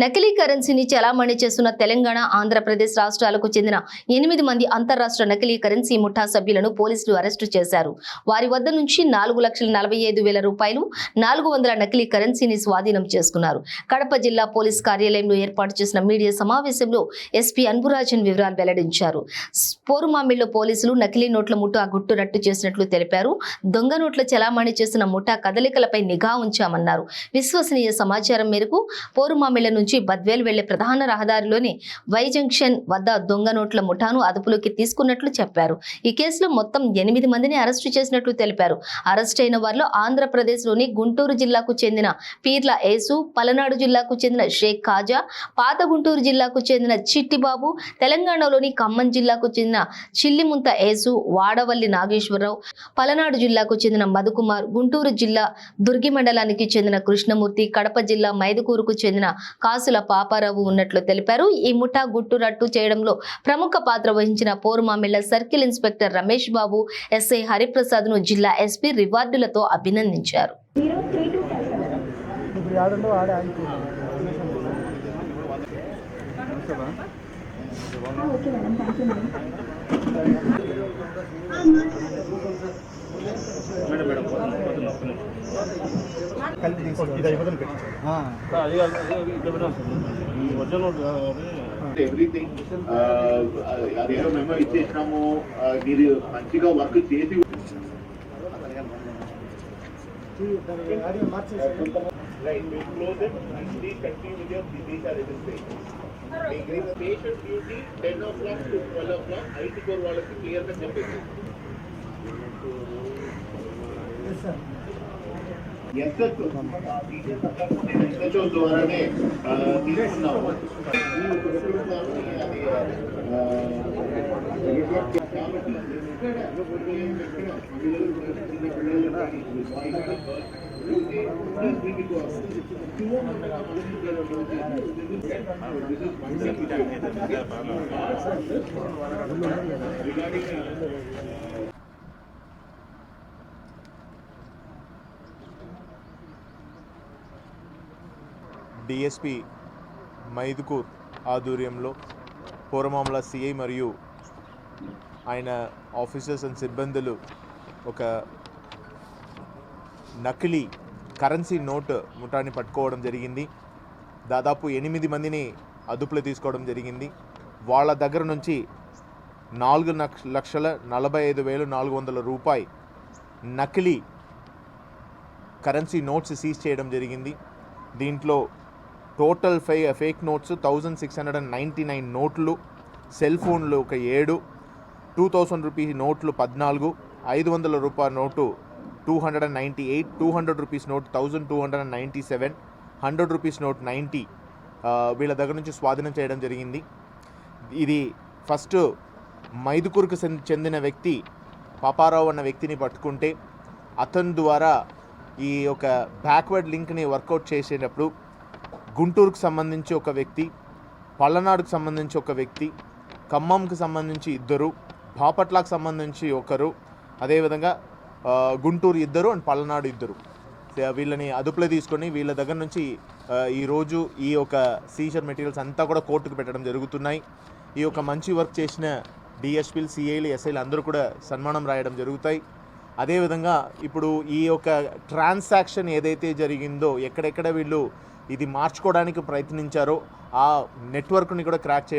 నకిలీ కరెన్సీని చలామణి చేస్తున్న తెలంగాణ ఆంధ్రప్రదేశ్ రాష్ట్రాలకు చెందిన ఎనిమిది మంది అంతర్రాష్ట్ర నకిలీ కరెన్సీ ముఠా సభ్యులను పోలీసులు అరెస్టు చేశారు. వారి వద్ద నుంచి నాలుగు లక్షల నలభై ఐదు వేల రూపాయలు నాలుగు వందల నకిలీ కరెన్సీని స్వాధీనం చేసుకున్నారు. కడప జిల్లా పోలీస్ కార్యాలయంలో ఏర్పాటు చేసిన మీడియా సమావేశంలో ఎస్పీ అన్బురాజన్ వివరాలు వెల్లడించారు. పోరుమామిల్లో పోలీసులు నకిలీ నోట్ల ముఠా గుట్టు రట్టు చేసినట్లు తెలిపారు. దొంగ నోట్ల చలామణి చేస్తున్న ముఠా కదలికలపై నిఘా ఉంచామన్నారు. విశ్వసనీయ సమాచారం మేరకు పోరుమామిళ్ళ నుంచి బద్వేల్ వెళ్ళే ప్రధాన రహదారిలోని వై జంక్షన్ వద్ద దొంగ నోట్ల ముఠాను అదుపులోకి తీసుకున్నట్లు చెప్పారు. ఈ కేసులో మొత్తం ఎనిమిది మందిని అరెస్టు చేసినట్లు తెలిపారు. అరెస్ట్ అయిన వారిలో ఆంధ్రప్రదేశ్లోని గుంటూరు జిల్లాకు చెందిన పీర్ల ఏసు పలనాడు జిల్లాకు చెందిన షేక్ ఖాజా పాత గుంటూరు జిల్లాకు చెందిన చిట్టిబాబు తెలంగాణలోని ఖమ్మం జిల్లాకు చెందిన చిల్లిముంత ఏసు వాడవల్లి నాగేశ్వరరావు పలనాడు జిల్లాకు చెందిన మధుకుమార్ గుంటూరు జిల్లా దుర్గి మండలానికి చెందిన కృష్ణమూర్తి కడప జిల్లా మైదుకూరుకు చెందిన కాసుల పాపారావు ఉన్నట్లు తెలిపారు. ఈ ముఠా గుట్టు రట్టు చేయడంలో ప్రముఖ పాత్ర వహించిన Porumamilla circle inspector Ramesh Babu SI హరిప్రసాద్ను జిల్లా ఎస్పీ రివార్డులతో అభినందించారు. ఇప్పుడు ఆడంలో ఆడే ఆగిపోయింది కలిపి తీసుకోవాలి ఆ. ఎవ్రీథింగ్ అదేదో మేము ఇచ్చేసినాము ఆ, మీరు మంచిగా వర్క్ చేసి ఆడియో మార్చేసి patient duty ten o'clock to twelve o'clock IT core వాళ్ళకి క్లియర్గా చెప్పేసి ఎస్ సార్ ఎస్ఎస్ ఎస్హెచ్ఓ ద్వారానే ఆ, తీసుకున్నాము ఈ ఒక పెట్టుకుంటాము, అది, ఆ, కాబట్టి డిఎస్పి మైదుకూర్ ఆధ్వర్యంలో పూర్వమామల సిఐ మరియు ఆయన ఆఫీసర్స్ అండ్ సిబ్బందులు ఒక నకిలీ కరెన్సీ నోట్ ముఠాన్ని పట్టుకోవడం జరిగింది. దాదాపు ఎనిమిది మందిని అదుపులో తీసుకోవడం జరిగింది. వాళ్ళ దగ్గర నుంచి నాలుగు లక్ష- లక్షల నలభై ఐదు వేలు నాలుగు వందల రూపాయి నకిలీ కరెన్సీ నోట్స్ సీజ్ చేయడం జరిగింది. దీంట్లో total five fake notes thousand six hundred and ninety nine నోట్లు సెల్ ఫోన్లు ఒక ఏడు టూ థౌసండ్ రూపీస్ నోట్లు పద్నాలుగు ఐదు వందల రూపాయల note two hundred and ninety eight two hundred rupees note thousand two hundred and ninety seven hundred rupees note ninety వీళ్ళ దగ్గర నుంచి స్వాధీనం చేయడం జరిగింది. ఇది ఫస్ట్ మైదుకూరుకు చెందిన వ్యక్తి పాపారావు అన్న వ్యక్తిని పట్టుకుంటే అతని ద్వారా ఈ యొక్క బ్యాక్వర్డ్ లింక్ని వర్కౌట్ చేసేటప్పుడు గుంటూరుకు సంబంధించి ఒక వ్యక్తి పల్లనాడుకు సంబంధించి ఒక వ్యక్తి ఖమ్మంకి సంబంధించి ఇద్దరు బాపట్లకు సంబంధించి ఒకరు అదేవిధంగా గుంటూరు ఇద్దరు అండ్ పల్లనాడు ఇద్దరు. వీళ్ళని అదుపులో తీసుకొని వీళ్ళ దగ్గర నుంచి ఈరోజు ఈ యొక్క సీజర్ మెటీరియల్స్ అంతా కూడా కోర్టుకు పెట్టడం జరుగుతున్నాయి. ఈ యొక్క మంచి వర్క్ చేసిన డిఎస్పీలు సిఐలు ఎస్ఐలు అందరూ కూడా సన్మానం రాయడం జరుగుతాయి. అదేవిధంగా ఇప్పుడు ఈ యొక్క ట్రాన్సాక్షన్ ఏదైతే జరిగిందో ఎక్కడెక్కడ వీళ్ళు ఇది మార్చుకోవడానికి ప్రయత్నించారో ఆ నెట్వర్క్ని కూడా క్రాక్ చేయడం